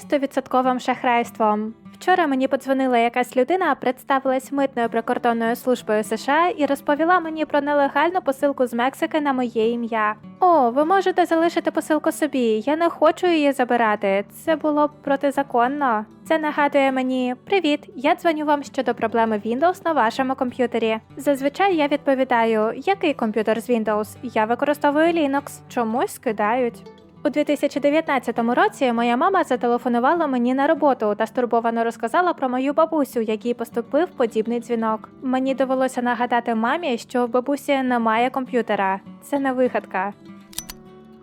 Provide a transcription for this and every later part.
стовідсотковим шахрайством. Вчора мені подзвонила якась людина, представилась митною прикордонною службою США і розповіла мені про нелегальну посилку з Мексики на моє ім'я. О, ви можете залишити посилку собі. Я не хочу її забирати. Це було б протизаконно. Це нагадує мені: Привіт, я дзвоню вам щодо проблеми Windows на вашому комп'ютері. Зазвичай я відповідаю, який комп'ютер з Windows? Я використовую Linux. Чомусь скидають. У 2019 році моя мама зателефонувала мені на роботу та стурбовано розказала про мою бабусю, якій поступив подібний дзвінок. Мені довелося нагадати мамі, що в бабусі немає комп'ютера. Це не вигадка.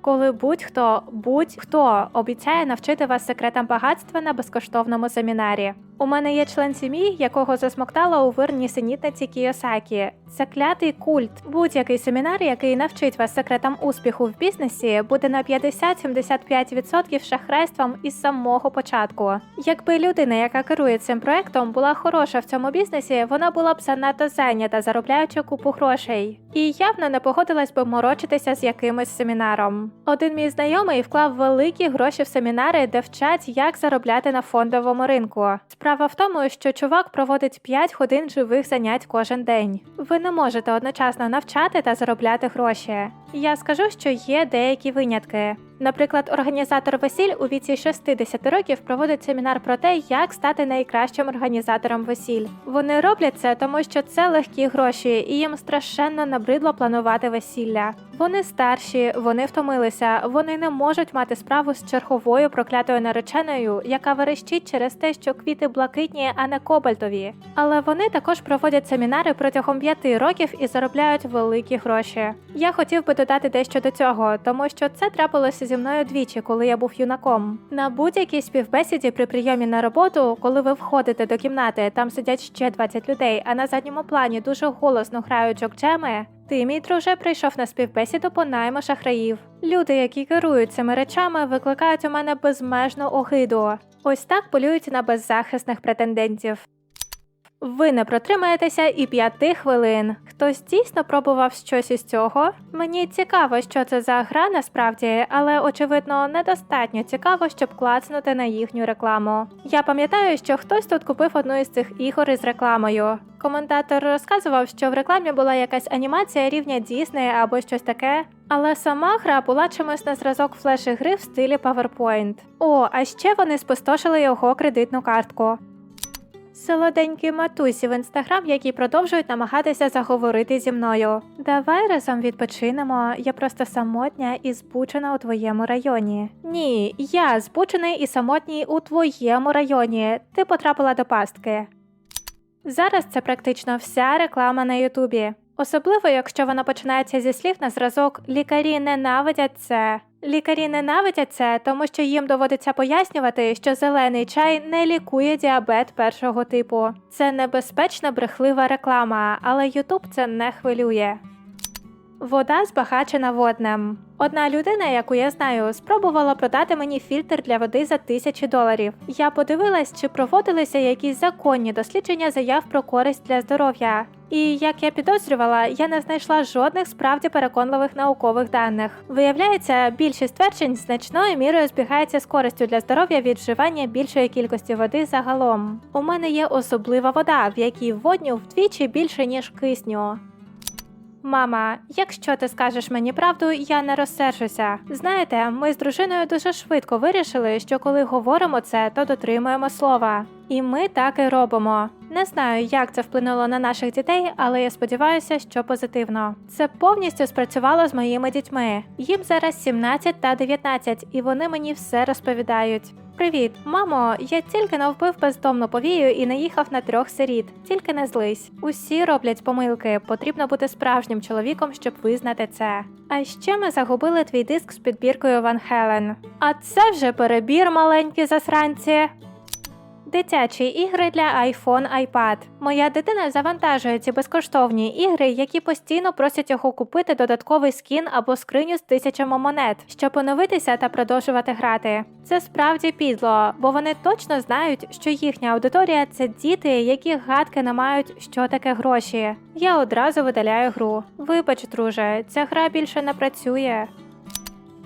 Коли будь-хто, будь-хто обіцяє навчити вас секретам багатства на безкоштовному семінарі. У мене є член сім'ї, якого засмоктала у вир нісенітниці Кіосакі. Це клятий культ. Будь-який семінар, який навчить вас секретам успіху в бізнесі, буде на 50-75% шахрайством із самого початку. Якби людина, яка керує цим проектом, була хороша в цьому бізнесі, вона була б занадто зайнята, заробляючи купу грошей. І явно не погодилась би морочитися з якимось семінаром. Один мій знайомий вклав великі гроші в семінари, де вчать, як заробляти на фондовому ринку. Справа в тому, що чувак проводить 5 годин живих занять кожен день. Ви не можете одночасно навчати та заробляти гроші. Я скажу, що є деякі винятки. Наприклад, організатор весіль у віці 60 років проводить семінар про те, як стати найкращим організатором весіль. Вони роблять це, тому що це легкі гроші, і їм страшенно набридло планувати весілля. Вони старші, вони втомилися, вони не можуть мати справу з черговою проклятою нареченою, яка верещить через те, що квіти блакитні, а не кобальтові. Але вони також проводять семінари протягом п'яти років і заробляють великі гроші. Я хотів би додати дещо до цього, тому що це трапилося зі мною двічі, коли я був юнаком. На будь-якій співбесіді при прийомі на роботу, коли ви входите до кімнати, там сидять ще 20 людей, а на задньому плані дуже голосно грають джокджеми, ти, мій друже, прийшов на співбесіду по найму шахраїв. Люди, які керують цими речами, викликають у мене безмежну огиду. Ось так полюють на беззахисних претендентів. Ви не протримаєтеся і п'яти хвилин. Хтось дійсно пробував щось із цього? Мені цікаво, що це за гра насправді, але очевидно недостатньо цікаво, щоб клацнути на їхню рекламу. Я пам'ятаю, що хтось тут купив одну із цих ігор із рекламою. Коментатор розказував, що в рекламі була якась анімація рівня Дісней або щось таке. Але сама гра була чимось на зразок флеш-ігри в стилі PowerPoint. О, а ще вони спустошили його кредитну картку. Солоденькі матусі в інстаграм, які продовжують намагатися заговорити зі мною. Давай разом відпочинемо. Я просто самотня і збучена у твоєму районі. Ні, я збучений і самотній у твоєму районі. Ти потрапила до пастки. Зараз це практично вся реклама на Ютубі. Особливо, якщо вона починається зі слів на зразок Лікарі ненавидять це. Лікарі ненавидять це, тому що їм доводиться пояснювати, що зелений чай не лікує діабет першого типу. Це небезпечна брехлива реклама, але Ютуб це не хвилює. Вода збагачена воднем. Одна людина, яку я знаю, спробувала продати мені фільтр для води за тисячі доларів. Я подивилась, чи проводилися якісь законні дослідження заяв про користь для здоров'я. І як я підозрювала, я не знайшла жодних справді переконливих наукових даних. Виявляється, більшість тверджень значною мірою збігається з користю для здоров'я від вживання більшої кількості води загалом. У мене є особлива вода, в якій водню вдвічі більше ніж кисню. Мама, якщо ти скажеш мені правду, я не розсержуся. Знаєте, ми з дружиною дуже швидко вирішили, що коли говоримо це, то дотримуємо слова. І ми так і робимо. Не знаю, як це вплинуло на наших дітей, але я сподіваюся, що позитивно. Це повністю спрацювало з моїми дітьми. Їм зараз 17 та 19, і вони мені все розповідають. Привіт, мамо, я тільки не вбив бездомну повію і наїхав на трьох сиріт. Тільки не злись. Усі роблять помилки. Потрібно бути справжнім чоловіком, щоб визнати це. А ще ми загубили твій диск з підбіркою Ван Хелен. А це вже перебір, маленькі засранці. Дитячі ігри для iPhone, iPad. Моя дитина завантажує ці безкоштовні ігри, які постійно просять його купити додатковий скін або скриню з тисячами монет, щоб оновитися та продовжувати грати. Це справді підло, бо вони точно знають, що їхня аудиторія це діти, які гадки не мають, що таке гроші. Я одразу видаляю гру. Вибач, друже, ця гра більше не працює.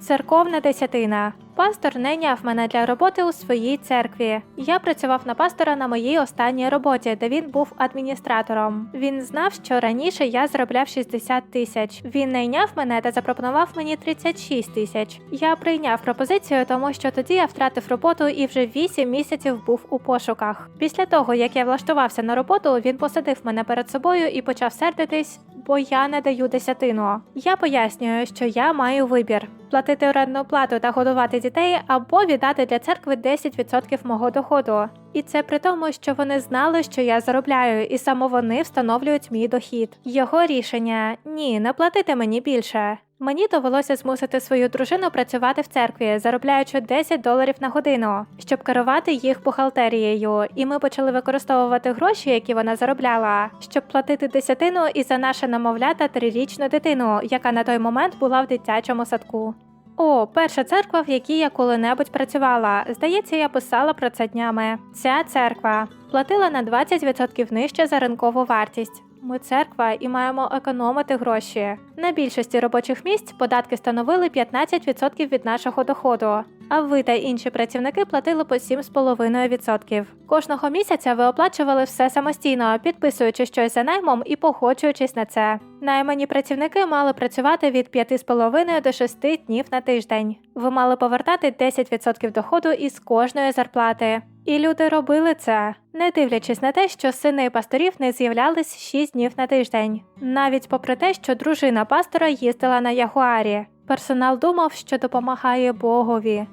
Церковна десятина. Пастор найняв мене для роботи у своїй церкві. Я працював на пастора на моїй останній роботі, де він був адміністратором. Він знав, що раніше я заробляв 60 тисяч. Він найняв мене та запропонував мені 36 тисяч. Я прийняв пропозицію, тому що тоді я втратив роботу і вже 8 місяців був у пошуках. Після того, як я влаштувався на роботу, він посадив мене перед собою і почав сердитись, бо я не даю десятину. Я пояснюю, що я маю вибір. Платити орендну плату та годувати дітей або віддати для церкви 10% мого доходу. І це при тому, що вони знали, що я заробляю, і саме вони встановлюють мій дохід. Його рішення ні, не платити мені більше. Мені довелося змусити свою дружину працювати в церкві, заробляючи 10 доларів на годину, щоб керувати їх бухгалтерією, і ми почали використовувати гроші, які вона заробляла, щоб платити десятину і за наше намовля та трирічну дитину, яка на той момент була в дитячому садку. О, перша церква, в якій я коли-небудь працювала. Здається, я писала про це днями. Ця церква платила на 20% нижче за ринкову вартість. Ми церква і маємо економити гроші. На більшості робочих місць податки становили 15% від нашого доходу. А ви та інші працівники платили по 7,5%. Кожного місяця ви оплачували все самостійно, підписуючи щось за наймом і погоджуючись на це. Наймані працівники мали працювати від 5,5 до 6 днів на тиждень. Ви мали повертати 10% доходу із кожної зарплати. І люди робили це, не дивлячись на те, що сини пасторів не з'являлись 6 днів на тиждень, навіть попри те, що дружина пастора їздила на ягуарі. Персонал думав, що допомагає Богові.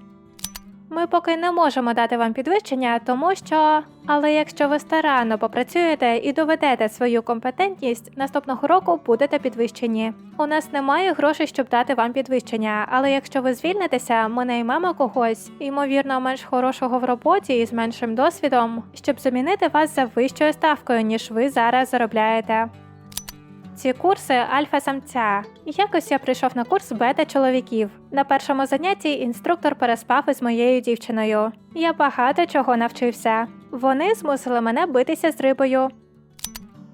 Ми поки не можемо дати вам підвищення, тому що. Але якщо ви старанно попрацюєте і доведете свою компетентність, наступного року будете підвищені. У нас немає грошей, щоб дати вам підвищення, але якщо ви звільнитеся, ми наймемо когось, ймовірно, менш хорошого в роботі і з меншим досвідом, щоб замінити вас за вищою ставкою, ніж ви зараз заробляєте. Ці курси альфа-самця. Якось я прийшов на курс бета чоловіків. На першому занятті інструктор переспав із моєю дівчиною. Я багато чого навчився. Вони змусили мене битися з рибою.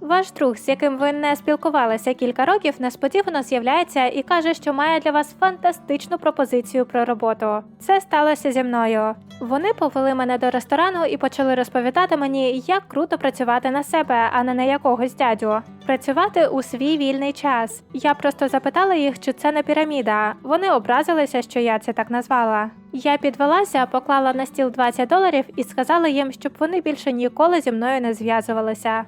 Ваш друг, з яким ви не спілкувалися кілька років, несподівано з'являється і каже, що має для вас фантастичну пропозицію про роботу. Це сталося зі мною. Вони повели мене до ресторану і почали розповідати мені, як круто працювати на себе, а не на якогось дядю. Працювати у свій вільний час. Я просто запитала їх, чи це не піраміда. Вони образилися, що я це так назвала. Я підвелася, поклала на стіл 20 доларів і сказала їм, щоб вони більше ніколи зі мною не зв'язувалися.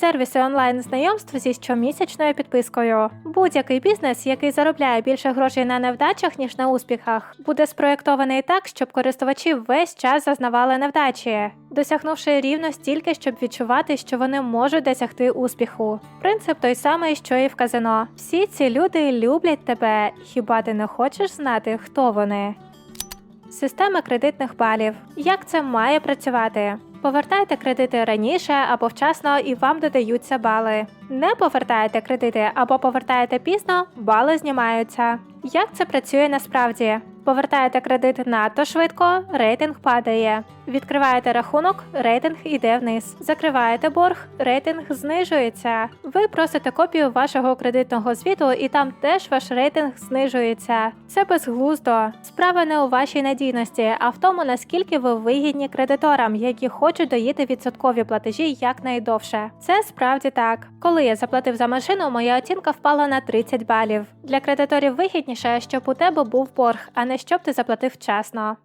Сервіси онлайн знайомств зі щомісячною підпискою. Будь-який бізнес, який заробляє більше грошей на невдачах, ніж на успіхах, буде спроєктований так, щоб користувачі весь час зазнавали невдачі, досягнувши рівно стільки, щоб відчувати, що вони можуть досягти успіху. Принцип той самий, що і в казино. Всі ці люди люблять тебе. Хіба ти не хочеш знати, хто вони? Система кредитних балів. Як це має працювати? Повертайте кредити раніше або вчасно і вам додаються бали. Не повертаєте кредити або повертаєте пізно, бали знімаються. Як це працює насправді? Повертаєте кредит надто швидко, рейтинг падає. Відкриваєте рахунок, рейтинг йде вниз. Закриваєте борг, рейтинг знижується. Ви просите копію вашого кредитного звіту, і там теж ваш рейтинг знижується. Це безглуздо. Справа не у вашій надійності, а в тому, наскільки ви вигідні кредиторам, які хочуть доїти відсоткові платежі якнайдовше. Це справді так. Коли я заплатив за машину, моя оцінка впала на 30 балів. Для кредиторів вигідніше, щоб у тебе був борг, а не щоб ти заплатив вчасно.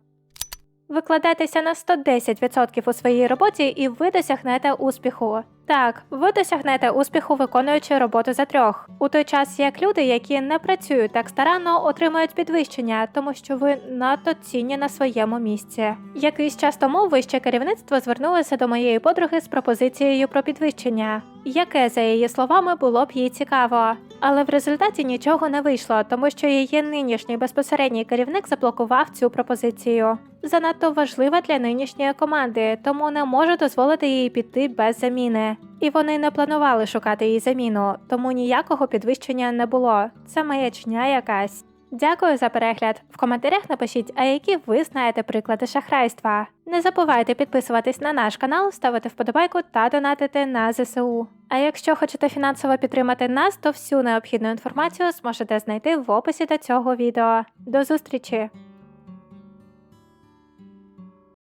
Викладайтеся на 110% у своїй роботі і ви досягнете успіху. Так, ви досягнете успіху, виконуючи роботу за трьох, у той час як люди, які не працюють так старанно, отримують підвищення, тому що ви надто цінні на своєму місці. Якийсь час тому вище керівництво звернулося до моєї подруги з пропозицією про підвищення, яке, за її словами, було б їй цікаво. Але в результаті нічого не вийшло, тому що її нинішній безпосередній керівник заблокував цю пропозицію. Занадто важлива для нинішньої команди, тому не може дозволити їй піти без заміни. І вони не планували шукати їй заміну, тому ніякого підвищення не було. Це маячня якась. Дякую за перегляд. В коментарях напишіть, а які ви знаєте приклади шахрайства. Не забувайте підписуватись на наш канал, ставити вподобайку та донатити на ЗСУ. А якщо хочете фінансово підтримати нас, то всю необхідну інформацію зможете знайти в описі до цього відео. До зустрічі!